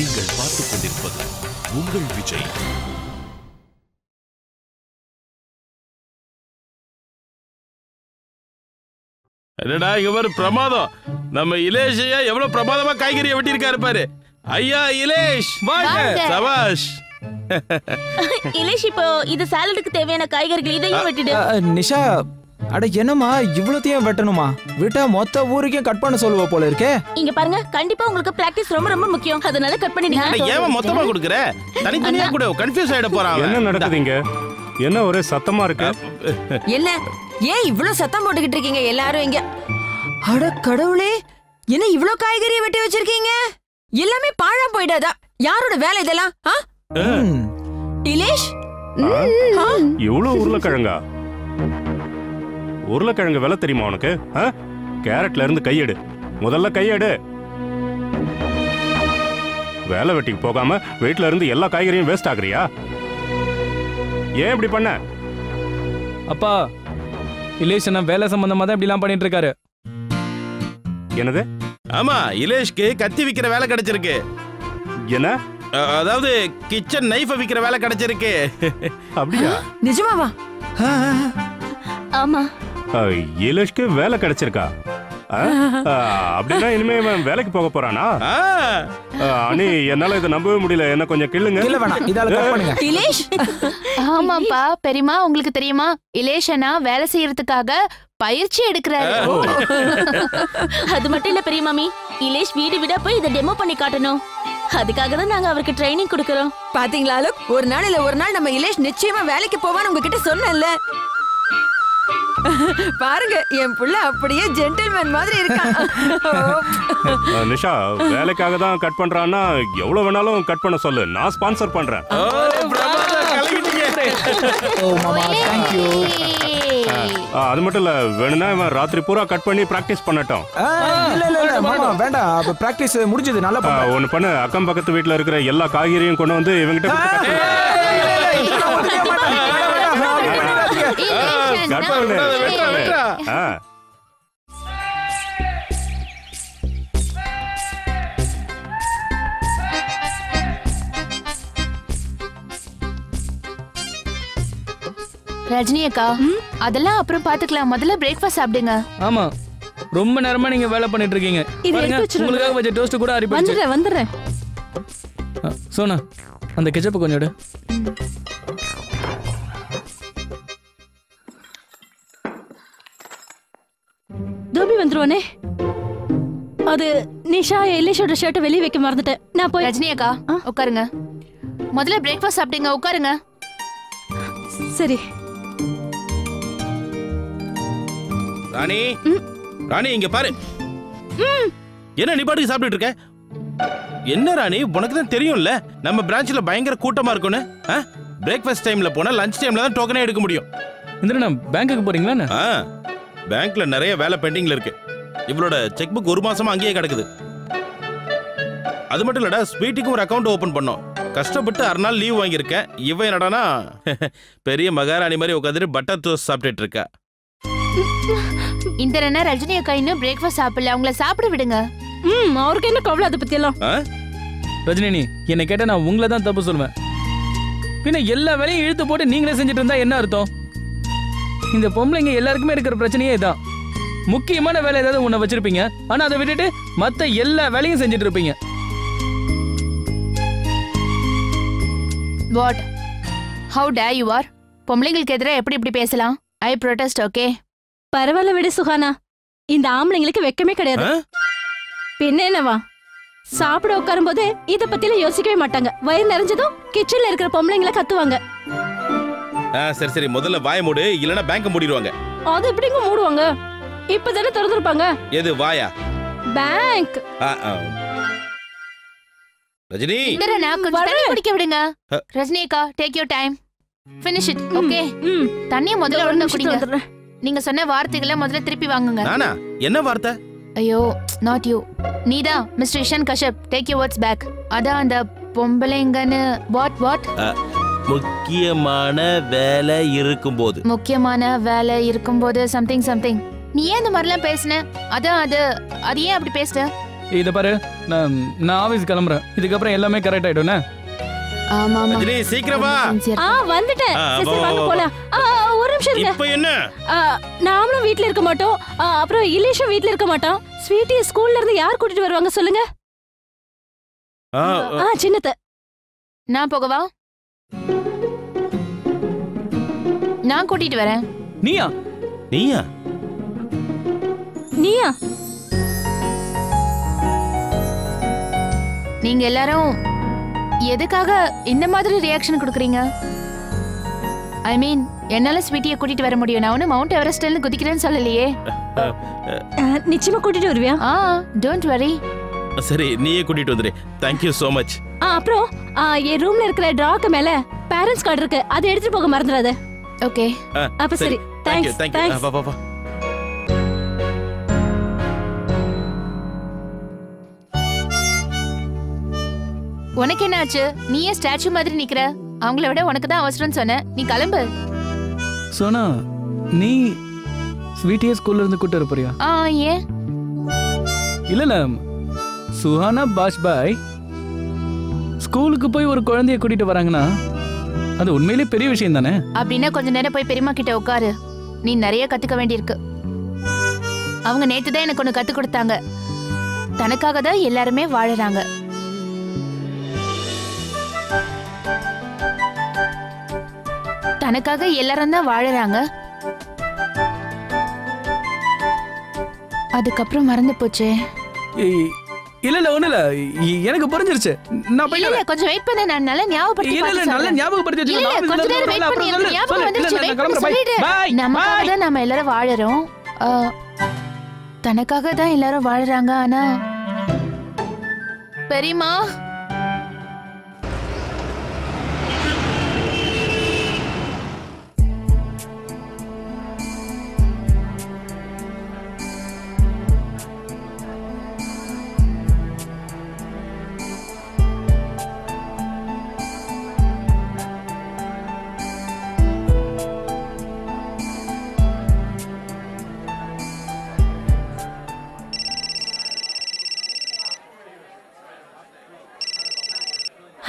நீங்கள் பார்த்துக் கொண்டிருப்பது உங்கள் விஜய். என்னடா இங்க பாரு பிரமாதம். நம்ம இலேஷ் ஐயா எவ்வளவு பிரமாதமா காய்கறியை வெட்டியிருக்காரு பாரு. ஐயா இலேஷ் வாங்க. சபாஷ். இலேஷ் இப்போ இது சாலடுக்கு தேவையான காய்கறிகள் இதையும் வெட்டிடு. அ, நிஷா அட என்னம்மா இவ்வளோத்தையும் வெட்டணுமா? விட்டா மொத்த ஊருக்கையும் கட் பண்ண சொல்லுவ போல இருக்கே. இங்க பாருங்க கண்டிப்பா உங்களுக்கு பிராக்டிஸ் ரொம்ப ரொம்ப முக்கியம். அதனால கட் பண்ணிடுங்க. ஏன் மொத்தமா கொடுக்குற? தனித்தனியா கூட கன்ஃபியூஸ் ஆயிட அவன். என்ன நடக்குதுங்க என்ன ஒரே சத்தமா இருக்கு? என்ன? ஏன் இவ்ளோ சத்தம் போட்டுக்கிட்டு இருக்கீங்க எல்லாரும் இங்க? அட கடவுளே என்ன இவ்ளோ காய்கறியை வெட்டி வச்சிருக்கீங்க? எல்லாமே பாழா போயிடாதா? யாரோட வேலை இதெல்லாம் இலேஷ்? இவ்வளவு உருளைக்கிழங்கா? உருளைக்கிழங்கு விலை தெரியுமா உனக்கு? கேரட்ல இருந்து கையெடு. முதல்ல கையெடு. வேலை வெட்டிக்கு போகாம வீட்ல இருந்து எல்லா காய்கறியும் வேஸ்ட் ஆகுறியா ஏன் இப்படி பண்ண? அப்பா இலேஷ் அண்ணா வேலை சம்பந்தமா தான் இப்படிலாம் பண்ணிட்டு இருக்காரு. என்னது? ஆமா இலேஷ்க்கு கத்தி விக்கிற வேலை கிடைச்சிருக்கு. என்ன? அதாவது கிச்சன் நைஃப விக்கிற வேலை கிடைச்சிருக்கு. அப்படியா? நிஜமாவா? ஆமா. இலேஷ்க்கு வேலை கிடைச்சிருக்கா. அப்படின்னா இனிமே இவன் வேலைக்கு போக போறானா? அண்ணி என்னால இதை நம்பவே முடியல. என்ன கொஞ்சம் கிள்ளுங்க. இல்ல வேணாம். இதால கட் பண்ணுங்க. இலேஷ்? ஆமாப்பா பெரியமா உங்களுக்கு தெரியுமா? இலேஷனா வேலை செய்யறதுக்காக பயிற்சி எடுக்கிறாரு. அது மட்டும் இல்ல பெரிய மாமி இலேஷ் வீடு வீடா போய் இதை டெமோ பண்ணி காட்டணும். அதுக்காக தான் நாங்க அவருக்கு ட்ரைனிங் கொடுக்கறோம். பாத்தீங்களா? ஒரு நாள் இல்ல ஒரு நாள் நம்ம இலேஷ் நிச்சயமா வேலைக்கு போவான்னு உங்ககிட்ட சொன்னேன்ல. பாருங்க என் புள்ள அப்படியே ஜென்டில்மேன் மாதிரி இருக்கான் நிஷா வேலைக்காக தான் கட் பண்றான்னா எவ்வளவு வேணாலும் கட் பண்ண சொல்லு. நான் ஸ்பான்சர் பண்றேன். அது மட்டும் இல்ல வேணும்னா இவன் ராத்திரி பூரா கட் பண்ணி பிராக்டிஸ் பண்ணட்டும். இல்ல இல்ல இல்ல மாமா வேண்டாம். அப்ப பிராக்டிஸ் முடிஞ்சது நல்லா பண்ண. ஒண்ணு பண்ணு. அக்கம் பக்கத்து வீட்ல இருக்கிற எல்லா காய்கறியும் கொண்டு வந்து இவங்கிட்ட கொடுத்து cut பண்ணு. cut பண்ணு. வெட்டுறா, வெட்டுறா. ஆ. ரஜினி அக்கா அதெல்லாம் அப்புறம் பாத்துக்கலாம். முதல்ல பிரேக்ஃபாஸ்ட் சாப்பிடுங்க. ஆமா. ரொம்ப நேரமா நீங்க வேலை பண்ணிட்டு இருக்கீங்க. உங்களுக்காக வச்ச டோஸ்ட் கூட அரிப்பிடுச்சு. வந்துடுறேன் வந்துடுறேன். சோனா அந்த கெச்சப்பை கொஞ்சம் வந்துருவானே அது நிஷா இலேஷோட ஷர்ட்டை வெளியே வைக்க மறந்துட்டேன். நான் போய் ரஜினி அக்கா? உட்காருங்க. முதல்ல பிரேக்ஃபாஸ்ட் சாப்பிடுங்க உட்காருங்க. சரி. ராணி ராணி இங்க பாரு. என்ன நீ பாட்டுக்கு சாப்பிட்டுட்டு இருக்க? என்ன ராணி உனக்கு தான் தெரியும்ல? நம்ம பிரான்ச்ல பயங்கர கூட்டமா இருக்கும்னு பிரேக்ஃபாஸ்ட் டைம்ல போனா லஞ்ச் டைம்ல தான் டோக்கனே எடுக்க முடியும். இந்த பேங்க்குக்கு போறீங்களா பேங்க்ல நிறைய வேலை பெண்டிங்ல இருக்கு. இவளோட செக் புக் ஒரு மாசமா அங்கேயே கிடக்குது. அது மட்டும் இல்லடா ஸ்வீட்டுக்கும் ஒரு அக்கவுண்ட் ஓபன் பண்ணோம். கஷ்டப்பட்டு அரை நாள் லீவ் வாங்கியிருக்கேன். இவன் என்னடானா பெரிய மகாராணி மாதிரி உட்காந்துட்டு பட்டர் டோஸ்ட் சாப்பிட்டுட்டு இருக்கா. இந்த ரெண்டா ரஜினி அக்கா இன்னும் பிரேக்ஃபாஸ்ட் சாப்பிடல. அவங்கள சாப்பிட விடுங்க. ம் அவருக்கு என்ன கவலை அதை பத்தி எல்லாம் ஆ? ரஜினி நீ என்னை கேட்டா நான் உங்களை தான் தப்பு சொல்லுவேன் பின்ன எல்லா வேலையும் இழுத்து போட்டு நீங்களே செஞ்சுட்டு இருந்தா என்ன அர்த்தம்? இந்த பொம்பளைங்க எல்லாருக்குமே இருக்கிற பிரச்சனையே இதான். முக்கியமான வேலை ஏதாவது உன்னை வச்சிருப்பீங்க. ஆனா அதை விட்டுட்டு மத்த எல்லா வேலையும் செஞ்சுட்டு இருப்பீங்க. What how dare you are பொம்பளைங்களுக்கு எதிராக எப்படி இப்படி பேசலாம்? ஐ ப்ரொடெஸ்ட் ஓகே பரவாயில்ல விடு சுகானா இந்த ஆம்பளைங்களுக்கு வெக்கமே கிடையாது? பின்ன என்னவா? சாப்பிட உட்காரும் போது இத பத்திலாம் யோசிக்கவே மாட்டாங்க. வயிறு நிறைஞ்சதும் கிச்சன்ல இருக்கிற பொம்பளைங்களை கத்துவாங்க. ஆ, சரி சரி. முதல்ல வாய மூடு இல்லைன்னா பேங்க் மூடிடுவாங்க. அது எப்படிங்க மூடுவாங்க? இப்பதானே திறந்திருப்பாங்க? எது வாயா? பேங்க். ரஜினி! கொஞ்சம் தண்ணி குடிக்க விடுங்க. ரஜினி அக்கா take your time finish it. Okay தண்ணிய முதல்ல ஒழுங்கா நிமிஷத்துல குடிங்க. நீங்க சொன்ன வார்த்தைகளை முதல்ல திருப்பி வாங்குங்க. நானா? என்ன வார்த்தை? ஐயோ நாட் யூ நீதான் mister Ishan Kashyap take you words back அதான் அந்த பொம்பளைங்கன்னு வாட் வாட் முக்கியமான வேலை இருக்கும்போது. முக்கியமான வேலை இருக்கும்போது சம்திங் சம்திங் நீ ஏன் இந்த மாதிரிலாம் பேசுன? அதான் அது அது ஏன் அப்படி பேசுன? இதை பாரு நான் நான் ஆஃபீஸ் கிளம்புறேன். இதுக்கப்புறம் எல்லாமே கரெக்ட் ஆயிடும்ண்ணே ஆமா ஆமா ரஜினி சீக்கிரம் வா. ஆ வந்துட்டேன். வா, வாங்க. போலாம். ஒரு நிமிஷம் இருங்க. இப்ப என்ன? நாமளும் வீட்ல இருக்க மாட்டோம். அப்புறம் இலேஷும் வீட்ல இருக்க மாட்டோம் ஸ்வீட்டி ஸ்கூல்ல இருந்து யார் கூட்டிட்டு வருவாங்க சொல்லுங்க? ஆ, ஆ சின்னத்த. நான் போகவா? நான் கூட்டிட்டு வரேன். நீயா? நீயா? நீயா? நீங்க எல்லாரும் எதுக்காக இந்த மாதிரி ரியாக்ஷன் கொடுக்குறீங்க? ஐ மீன் என்னால ஸ்வீட்டியை கூட்டிட்டு வர முடியும். நான் ஒன்னும் மவுண்ட் எவரெஸ்ட்ல குதிக்கிறேன்னு சொல்லலையே. நிச்சயமா கூட்டிட்டு வருவியா? ஆ டோன்ட் வரி சரி நீயே கூட்டிட்டு வந்துரு. தேங்க்யூ so மச் ஆ, அப்புறம் ஆ, என் ரூம்ல இருக்கிற டிராக்கு மேல பேரண்ட்ஸ் கார்டு இருக்கு. அதை எடுத்துட்டு போக மறந்துடாத. ஓகே அப்ப சரி. தேங்க்ஸ் தேங்க்ஸ் வா வா வா. உனக்கு என்ன ஆச்சு நீயே ஸ்டாச்சு மாதிரி நிக்கிற. அவங்கள விட உனக்கு தான் அவசரம்னு சொன்னேன் நீ கிளம்பு. சோனா நீ ஸ்வீட்டியே ஸ்கூல்ல இருந்து கூட்டு வர போறியா? ஆ ஏன்? இல்ல சுஹானா பாஷ் பாய் ஸ்கூலுக்கு போய் ஒரு குழந்தைய கூட்டிட்டு வராங்கன்னா அது உண்மையிலேயே பெரிய விஷயம் தானே? அப்படின்னா கொஞ்ச நேரம் போய் பெரியம்மா கிட்ட உட்காரு. நீ நிறைய கத்துக்க வேண்டியிருக்கு. அவங்க நேத்து தான் எனக்கு ஒண்ணு கத்து கொடுத்தாங்க. தனக்காக தான் எல்லாருமே வாழறாங்க. தனக்காக எல்லாரும் தான் வாழறாங்க அதுக்கப்புறம் மறந்து போச்சே இல்ல இல்ல ஒண்ணு இல்ல எனக்கு புரிஞ்சிருச்சு நான் இல்ல கொஞ்சம் வெயிட் பண்ண நான் நல்லா ஞாபகப்படுத்தி இல்ல இல்ல நல்ல. ஞாபகப்படுத்தி இல்ல, வச்சுக்கோ. இல்ல, நான் கொஞ்ச நேரம் வரல, பண்ணி, எனக்கு. ஞாபகம் வந்துருச்சு, கிளம்புறேன். பண்ணி. சொல்லிடு. நமக்காக. தான் நம்ம எல்லாரும் வாழறோம் தனக்காக தான் எல்லாரும் வாழறாங்க ஆனா பெரியம்மா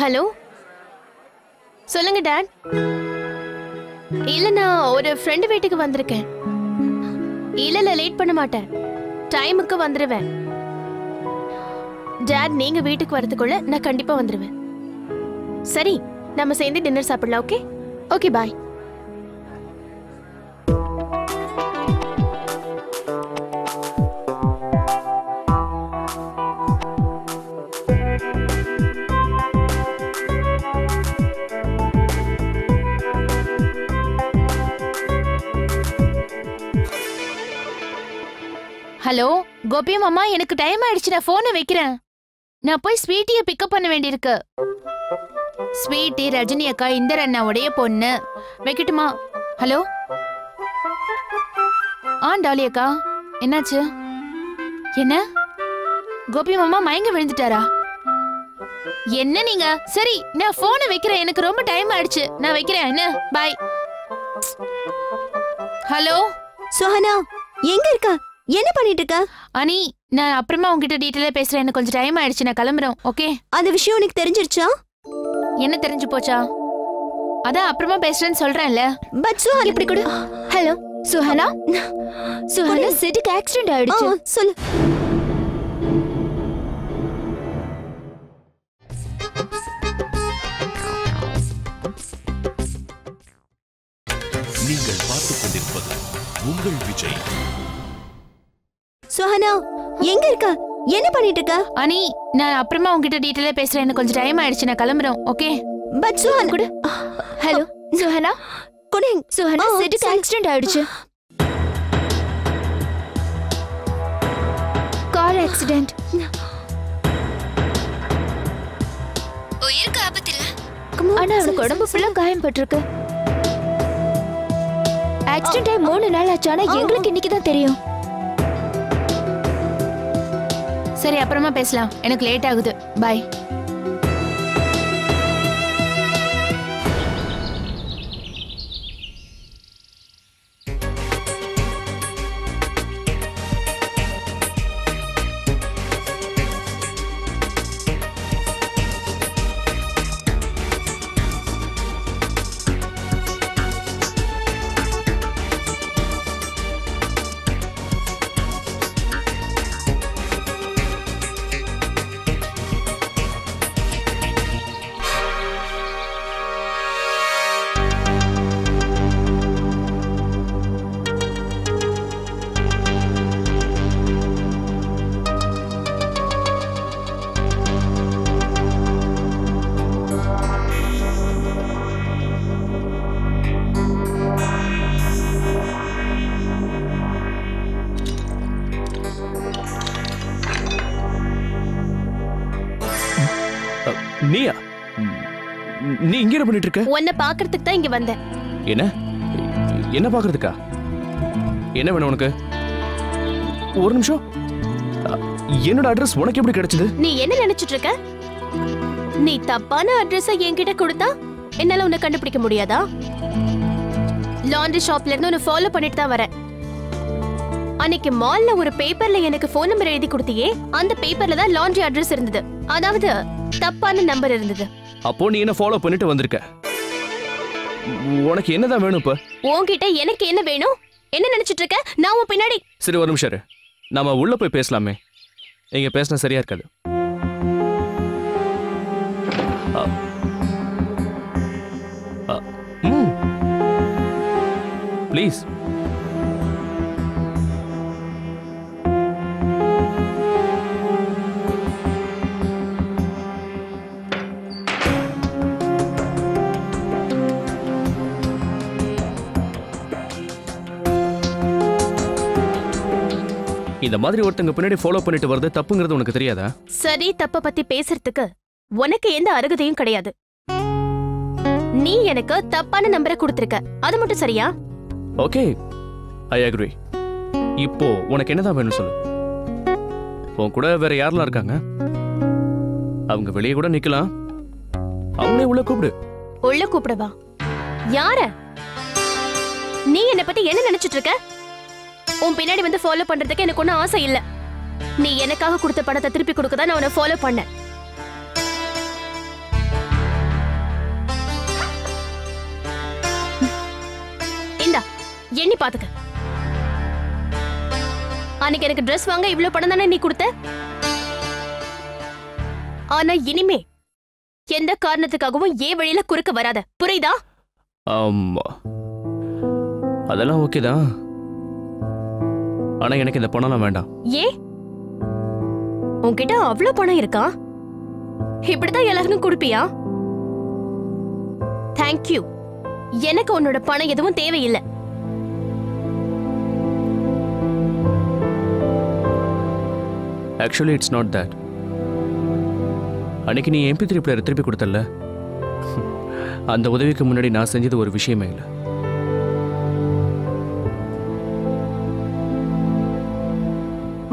ஹலோ? சொல்லுங்க டாட். இல்ல நான் ஒரு ஃப்ரெண்டு வீட்டுக்கு வந்திருக்கேன். இல்ல இல்ல லேட் பண்ண மாட்டேன். டைமுக்கு வந்துருவேன். டாட் நீங்க வீட்டுக்கு வரதுக்குள்ள நான் கண்டிப்பா வந்துருவேன். சரி நம்ம சேர்ந்து டின்னர் சாப்பிடலாம் okay okay bye hello Gopi மாமா எனக்கு டைம் ஆயிடுச்சு. நான் போனை வைக்கிறேன். நான் போய் ஸ்வீட்டியை பிக்கப் பண்ண வேண்டியிருக்கு. ஸ்வீட்டி ரஜினி அக்கா இந்தர் அண்ணாவுடைய பொண்ணு. வைக்கட்டுமா? ஹலோ? ஆ டாலி அக்கா என்னாச்சு? என்ன? கோபி மாமா மயங்க விழுந்துட்டாரா? என்ன நீங்க? சரி நான் போனை வைக்கிறேன். எனக்கு ரொம்ப டைம் ஆயிடுச்சு. நான் வைக்கிறேன். என்ன? Bye hello? சுஹனா எங்க இருக்க? என்ன பண்ணிட்டு இருக்க அனி நான் அப்புறமா உங்ககிட்ட டீட்டெயிலாக பேசுறேன். எனக்கு கொஞ்சம் டைம் ஆயிடுச்சு. நான் கிளம்புறேன். ஓகே அந்த விஷயம் உனக்கு தெரிஞ்சிருச்சா? என்ன தெரிஞ்சு போச்சா? அதான் அப்புறமா பேசுறேன்னு சொல்றேன்ல. பட் சுஹானா இப்படி கொடு. ஹலோ சுஹனா சுஹனா சிட்டிக்கு ஆக்சிடென்ட் ஆயிடுச்சு. சொல்லு. நீங்கள் பார்த்துக் கொண்டிருப்பது உங்கள் விஜய். சுஹானா எங்க இருக்க? என்ன பண்ணிட்டு இருக்க அனி நான் அப்புறமா உங்ககிட்ட டீட்டெயிலாக பேசுறேன். எனக்கு கொஞ்சம் டைம் ஆயிடுச்சு நான் கிளம்புறேன் ஓகே பட் சுஹானா கொடு ஹலோ சுஹனா? கொடு சுஹனா ஆ, சிட்டிக்கு. ஆக்சிடென்ட் ஆயிடுச்சு. கார் ஆக்சிடென்ட் உயிருக்கு ஆபத்து இல்ல ஆனா அவனுக்கு உடம்பு ஃபுல்லா காயம் பட்டிருக்கு ஆக்சிடென்ட் ஆகி மூணு நாள் ஆச்சு ஆனா எங்களுக்கு இன்னைக்கு தான் தெரியும். சரி அப்புறமா பேசலாம். எனக்கு லேட் ஆகுது. பாய் நீயா? நீ இங்க என்ன பண்ணிட்டு இருக்க உன்னை பாக்குறதுக்கு தான் இங்க வந்தேன். என்ன? என்ன பாக்குறதுக்கா என்ன வேணும் உனக்கு? ஒரு நிமிஷம். என்னோட அட்ரஸ் உனக்கு எப்படி கிடைச்சது? நீ என்ன நினைச்சிட்டு இருக்க நீ தப்பான அட்ரஸ என்கிட்ட கொடுத்தா என்னால உன்னை கண்டுபிடிக்க முடியாதா? லாண்ட்ரி ஷாப்ல இருந்து உன்னை ஃபாலோ பண்ணிட்டு தான் வரேன். அன்னைக்கு மால்ல ஒரு பேப்பர்ல எனக்கு ஃபோன் நம்பர் எழுதி கொடுத்தியே அந்த பேப்பர்ல தான் லாண்ட்ரி அட்ரஸ் இருந்தது. அதாவது தப்பான நம்பர் இருந்தது. அப்போ நீ என்ன ஃபாலோ பண்ணிட்டு வந்திருக்க? உனக்கு என்னதான் வேணும் இப்ப? உன்கிட்ட எனக்கு என்ன வேணும்? என்ன நினைச்சிட்டு இருக்க? நான் உன் பின்னாடி சரி ஒரு நிமிஷம். நாம உள்ள போய் பேசலாமே. இங்க பேசினா சரியா இருக்காது. ப்ளீஸ் இந்த மாதிரி ஒருத்தங்க பின்னாடி ஃபாலோ பண்ணிட்டு வரது தப்புங்கிறது உனக்கு தெரியாதா? சரி தப்ப பத்தி பேசுறதுக்கு உனக்கு எந்த அருகதையும் கிடையாது. நீ எனக்கு தப்பான நம்பரை கொடுத்திருக்க. அது மட்டும் சரியா? ஓகே ஐ அக்ரி இப்போ உனக்கு என்னதான் வேணும் சொல்லு. உன் கூட வேற யாரெல்லாம் இருக்காங்க? அவங்க வெளியே கூட நிக்கலாம். அவங்களே உள்ள கூப்பிடு. உள்ள கூப்பிடவா? யார? நீ என்ன பத்தி என்ன நினைச்சிட்டு இருக்க? உன் பின்னாடி வந்து ஃபாலோ பண்றதுக்கு எனக்கு ஒன்றும் ஆசை இல்லை. நீ எனக்காக கொடுத்த பணத்தை திருப்பி கொடுக்க தான் நான் உன்னை ஃபாலோ பண்ணேன். இந்தா எண்ணி பாத்துக்க. அன்னைக்கு எனக்கு ட்ரெஸ் வாங்க இவ்ளோ பணம் தானே நீ கொடுத்த? ஆனா இனிமே எந்த காரணத்துக்காகவும் ஏன் வழியில குறுக்க வராத. புரியுதா? ஆமா. அதெல்லாம் ஓகே தான். ஆனா எனக்கு இந்த பணம்லாம் வேண்டாம். ஏன் உன்கிட்ட அவ்வளவு பணம் இருக்கா? இப்படிதான் எல்லாருக்கும் கொடுப்பியா? தேங்க்யூ எனக்கு உன்னோட பணம் எதுவும் தேவையில்லை. ஆக்சுவலி இட்ஸ் நாட் தட் அன்னைக்கு நீ எம்பி த்ரீ பிளேயர் திருப்பி கொடுத்தல அந்த உதவிக்கு முன்னாடி நான் செஞ்சது ஒரு விஷயமே இல்லை.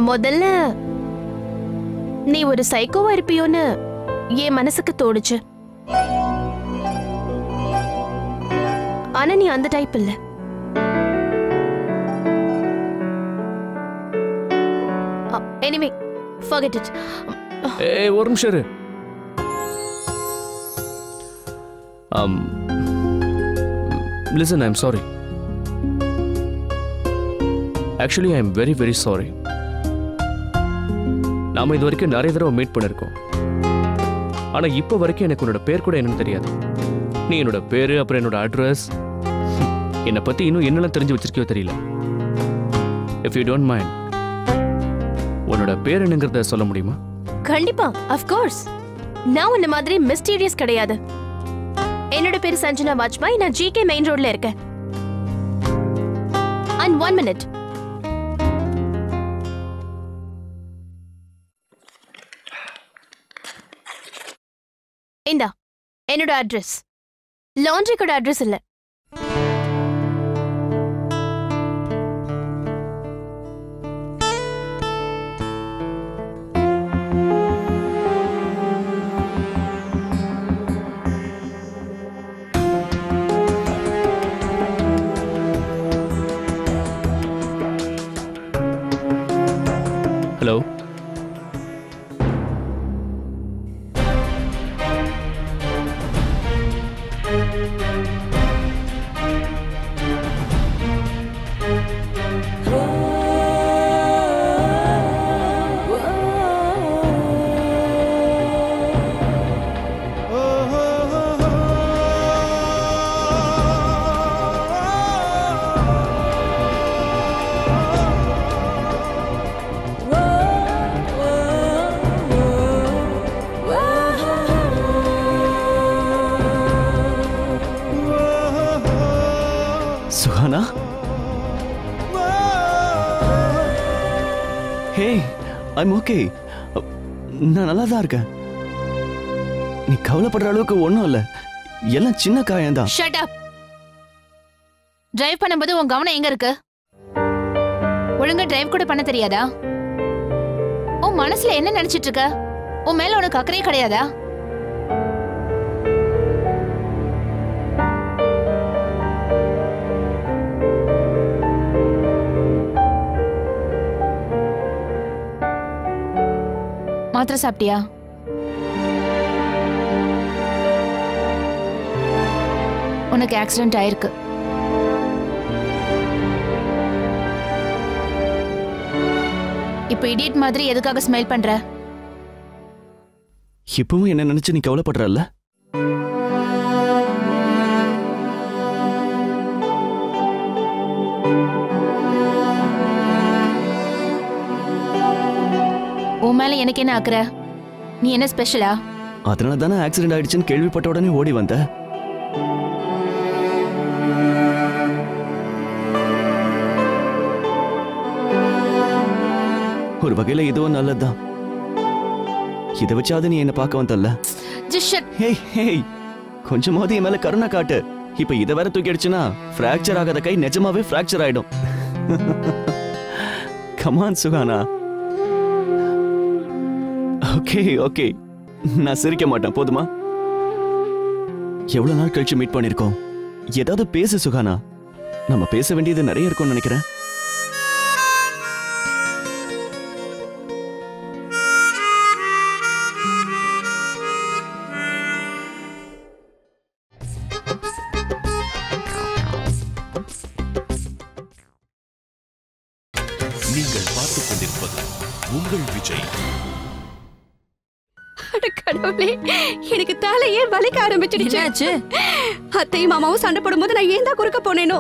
முதல்ல நீ ஒரு சைக்கோவா இருப்பியோன்னு என் மனசுக்கு தோணுச்சு. ஆனா நீ அந்த டைப் இல்ல. எனிவே ஃபர்கெட் இட் ஏய் ஒரு நிமிஷம் இரு. um listen i'm sorry. Actually i'm very very sorry. நாம இது வரைக்கும் நிறைய தடவை மீட் பண்ணிருக்கோம். ஆனா இப்போ வரைக்கும் எனக்கு உன்னோட பேர் கூட என்னன்னு தெரியாது. நீ என்னோட பேரு அப்புறம் என்னோட அட்ரஸ் என்னை பத்தி இன்னும் என்னெல்லாம் தெரிஞ்சு வச்சிருக்கியோ தெரியல. இஃப் யூ டோன்ட் மைண்ட் உன்னோட பேர் என்னங்கிறத சொல்ல முடியுமா? கண்டிப்பா ஆஃப் கோர்ஸ் நான் உன்ன மாதிரி மிஸ்டீரியஸ் கிடையாது. என்னோட பேரு சஞ்சனா வாஜ்பாய். நான் ஜிகே மெயின் ரோட்ல இருக்கேன். அண்ட் ஒன் மினிட் இந்தா என்னோட அட்ரஸ் லாண்ட்ரிக்கோட அட்ரஸ் இல்லை. ஐம் ஓகே நான் நல்லா தான் இருக்கேன். நீ கவலைப்படுற அளவுக்கு ஒன்றும் இல்லை. எல்லாம் சின்ன காயம்தான். ஷட் அப் டிரைவ் பண்ணும்போது உன் கவனம் எங்க இருக்கு? ஒழுங்கா டிரைவ் கூட பண்ண தெரியாதா? உன் மனசுல என்ன நினைச்சிட்டு இருக்க? உன் மேல உனக்கு அக்கறையே கிடையாதா? மாத்திரை சாப்பிட்டியா? உனக்கு ஆக்சிடென்ட் ஆயிருக்கு. இப்போ இடியட் மாதிரி எதுக்காக ஸ்மைல் பண்ற? இப்பவும் என்ன நினைச்சு நீ கவலைப்படுறல்ல? உன் மேல எனக்கு என்ன அக்கறை நீ என்ன ஸ்பெஷலா அதனால தானே ஆக்சிடென்ட் ஆயிடுச்சுன்னு கேள்விப்பட்ட உடனே ஓடி வந்த. ஒரு வகையில இதுவும் நல்லதுதான். இதை வச்சாவது நீ என்ன பார்க்க வந்தல்ல? கொஞ்சமாவது என் மேல கருணை காட்டு. இப்ப இதை வேற தூக்கி அடிச்சுனா ஃப்ராக்சர் ஆகாத கை நிஜமாவே ஃப்ராக்சர் ஆயிடும். Come on Suhana okay okay. நான் சிரிக்க மாட்டேன் போதுமா? எவ்வளவு நாள் கழிச்சு மீட் பண்ணிருக்கோம்? ஏதாவது பேசு சுகானா. நம்ம பேச வேண்டியது நிறைய இருக்கும்னு நினைக்கிறேன். ஆரம்பிச்சிடுச்சு? அத்தையும் மாமாவும் சண்டை போடும்போது நான் ஏன் தான் குறுக்க போனேனோ?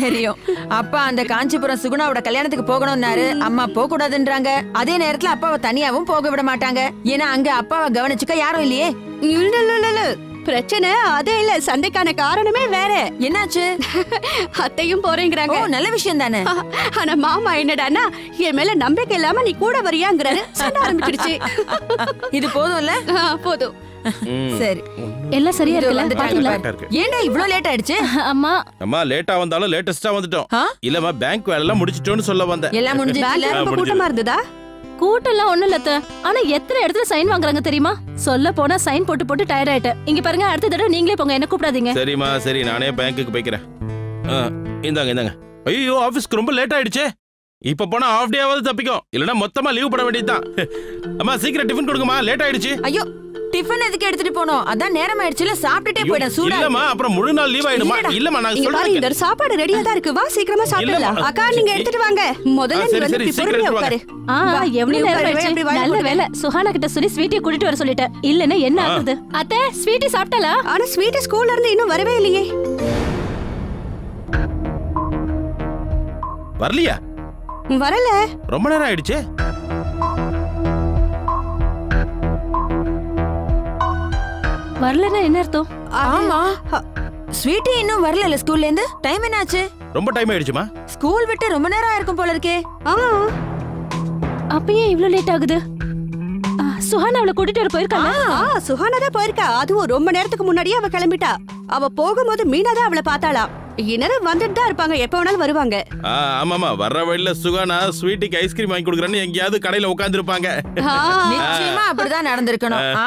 தெரியும். அப்பா அந்த காஞ்சிபுரம் சுகுணாவோட கல்யாணத்துக்கு போகணும்னாரு. அம்மா போக கூடாதுன்றாங்க அதே நேரத்துல அப்பாவை தனியாவும் போக விட மாட்டாங்க. ஏன்னா அங்க அப்பாவை கவனிச்சுக்க யாரும் இல்லையே. இல்ல இல்ல. இல்ல, இல்ல பிரச்சனை அதே இல்ல. சண்டைக்கான காரணமே வேற. என்னாச்சு? அத்தையும் போறேங்கிறாங்க. நல்ல விஷயம் தானே. ஆனா மாமா என்னடான்னா என் மேல நம்பிக்கை இல்லாம நீ கூட வரியாங்கிறாரு. சண்டை ஆரம்பிச்சிடுச்சு. இது போதும்ல? ஆ, போதும். சரி. எல்லாம் சரியா இருக்குல்ல? பாத்தீங்களா. ஏன்டா இவ்ளோ லேட் ஆயிடுச்சு? அம்மா. அம்மா லேட்டா வந்தாலும் லேட்டஸ்டா வந்துட்டோம். இல்லம்மா பேங்க் வேலை எல்லாம் முடிச்சிட்டோன்னு சொல்ல வந்தேன். எல்லாம் ஆ, ரொம்ப. கூட்டமா இருந்ததா? கூட்டம்லாம் ஒண்ணும் இல்ல அத்தை. ஆனா எத்தனை இடத்துல சைன் வாங்குறாங்க தெரியுமா? சொல்ல போனா சைன் போட்டு போட்டு டயர்ட் ஆயிட்டேன். இங்க பாருங்க அடுத்த தடவை நீங்களே போங்க என்ன கூப்பிடாதீங்க. சரிம்மா சரி நானே பேங்க்குக்கு போய்க்கிறேன். இந்தாங்க இந்தாங்க. ஐயோ ஆபீஸ்க்கு ரொம்ப லேட் ஆயிடுச்சே. இப்ப போனா ஆஃப் டேவாவது தப்பிக்கும். இல்லனா மொத்தமா லீவ் போட வேண்டியதுதான். அம்மா சீக்கிரம் டிஃபன் கொடுங்கம்மா. லேட் ஆயிடுச்சு. ஐயோ டிஃபன் எதுக்கு எடுத்துட்டு போனோம்? அதான் நேரம் ஆயிடுச்சுல சாப்பிட்டுட்டே போயிடும் சூடா இல்லம்மா அப்புறம் முழு நாள் லீவ் ஆயிடுமா. இல்லம்மா நான் பாரு இந்த சொல்றேன் சாப்பாடு ரெடியா தான் இருக்கு. வா சீக்கிரமா சாப்பிடலாம். அக்கா நீங்க எடுத்துட்டு வாங்க. முதல்ல நீ வந்து பொறுமையா உட்காரு. ஆ வா, எவ்வளவு நேரம் நல்ல. வேலை சுஹானா கிட்ட சொல்லி ஸ்வீட்டியை கூட்டிட்டு வர சொல்லிட்டேன். இல்லன்னா என்ன. ஆகுது? அத்தை ஸ்வீட்டி சாப்பிட்டலா? ஆனா ஸ்வீட் ஸ்கூல்ல இருந்து இன்னும் வரவே இல்லையே. வரலையா? வரல. ரொம்ப நேரம் ஆயிடுச்சே. வரலன்னா என்ன அர்த்தம்? ஆமா. ஸ்வீட்டி இன்னும் வரல ஸ்கூல்ல இருந்து டைம் என்னாச்சு? ரொம்ப டைம் ஆயிடுச்சுமா. ஸ்கூல் விட்டு ரொம்ப நேரம் ஆயிருக்கும் போல இருக்கே. அப்ப ஏன் இவ்ளோ லேட் ஆகுது? ஆ, சுஹானா அவளை கூட்டிட்டு ஆ சுஹானா தான் போயிருக்கா. அதுவும் ரொம்ப நேரத்துக்கு முன்னாடியே அவ கிளம்பிட்டா. அவ போகும்போது மீனா தான் அவளை பார்த்தாளாம். இந்நேரம் வந்துட்டு தான் இருப்பாங்க. எப்ப வேணாலும் வருவாங்க. ஆமாமா. வர்ற வழியில சுகானா ஸ்வீட்டுக்கு ஐஸ்கிரீம் வாங்கி கொடுக்குறேன்னு எங்கேயாவது கடையில உட்காந்துருப்பாங்க நிச்சயமா அப்படிதான் நடந்திருக்கணும். ஆ,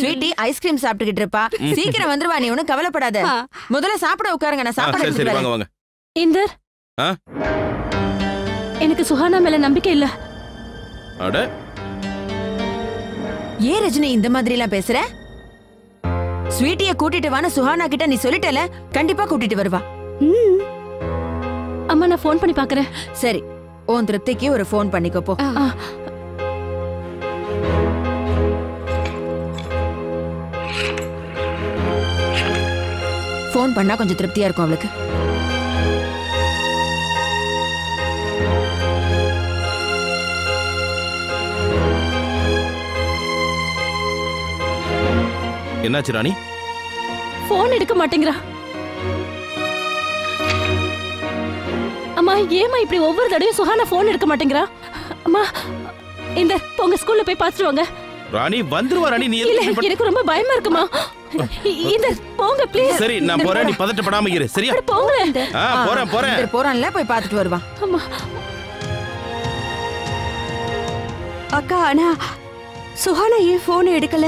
ஸ்வீட்டி ஐஸ்கிரீம் சாப்பிட்டுக்கிட்டு இருப்பா. சீக்கிரம் வந்துருவா நீ ஒண்ணும் கவலைப்படாத. முதல்ல சாப்பிட உட்காருங்க நான் சாப்பாடு சரி வாங்க. வாங்க. இந்தர்? எனக்கு சுஹானா மேல நம்பிக்கை இல்ல. அட. ஏன் ரஜினி இந்த மாதிரி எல்லாம் பேசுற? ஸ்வீட்டிய கூட்டிட்டு வான்னு சுஹானா கிட்ட நீ சொல்லிட்டல கண்டிப்பா கூட்டிட்டு வருவா. அம்மா நான் ஃபோன் பண்ணி பாக்குறேன் சரி உன் திருப்திக்கு ஒரு ஃபோன் பண்ணிக்கோ போ. ஃபோன் பண்ணா கொஞ்சம் திருப்தியா இருக்கும் அவளுக்கு. என்னாச்சு ராணி? ஃபோன் எடுக்க மாட்டேங்கிறா. அம்மா ஏமா இப்படி ஒவ்வொரு தடவையும் சுஹானா ஃபோன் எடுக்க மாட்டேங்கிறா? அம்மா இந்த உங்க ஸ்கூல்ல போய் பார்த்துட்டு வாங்க. ராணி வந்துருவா ராணி நீ இல்ல எனக்கு ரொம்ப பயமா இருக்குமா? இந்த போங்க? ப்ளீஸ் சரி நான் போறேன் நீ பதட்டப்படாம இரு சரியா? போங்க. ஆ போறேன் போறேன். போறான்ல போய் பார்த்துட்டு வருவான் ஆமா அக்கா ஆனா சுஹானா ஏன் போன் எடுக்கல?